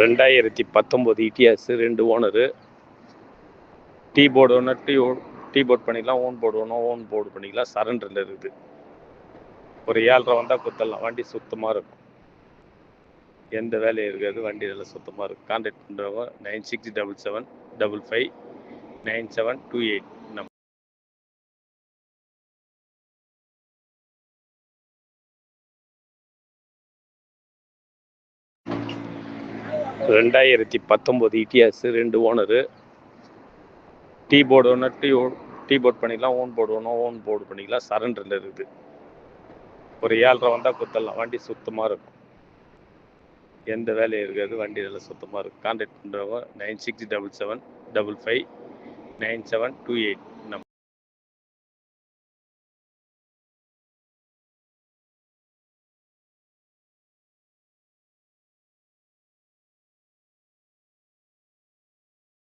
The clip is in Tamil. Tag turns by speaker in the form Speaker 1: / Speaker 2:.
Speaker 1: ரெண்டாயிரத்தி பத்தொம்போது இடிஎஸ் ரெண்டு ஓனரு டீ போர்டு ஒன்று டீ டீ போர்ட் பண்ணிக்கலாம் ஓன் போர்டு ஒன்று ஓன் போர்டு பண்ணிக்கலாம் சரண்டரில் இருக்குது. ஒரு ஏழரை வந்தால் குத்தரலாம் வண்டி சுத்தமாக இருக்கும். எந்த வேலையும் இருக்காது. வண்டி நல்லா சுத்தமாக இருக்கும். கான்டாக்ட் பண்ணுறவங்க nine six double seven double five nine seven two eight ரெண்டாயிரத்தி பத்தொம்போது இடிஎஸ் ரெண்டு ஓனரு. டீ போர்டு ஒன்று டீ டீ போர்ட் பண்ணிக்கலாம் ஓன் போர்டு ஒன்று ஓன் போர்டு பண்ணிக்கலாம் சரண்டரில் இருக்குது. ஒரு ஏழரை வந்தால் குத்தரலாம் வண்டி சுத்தமாக இருக்கும். எந்த வேலையும் இருக்காது. வண்டி நல்லா சுத்தமாக இருக்கும். கான்டாக்ட் பண்ணுறவங்க nine six double seven double five nine seven two eight. நம்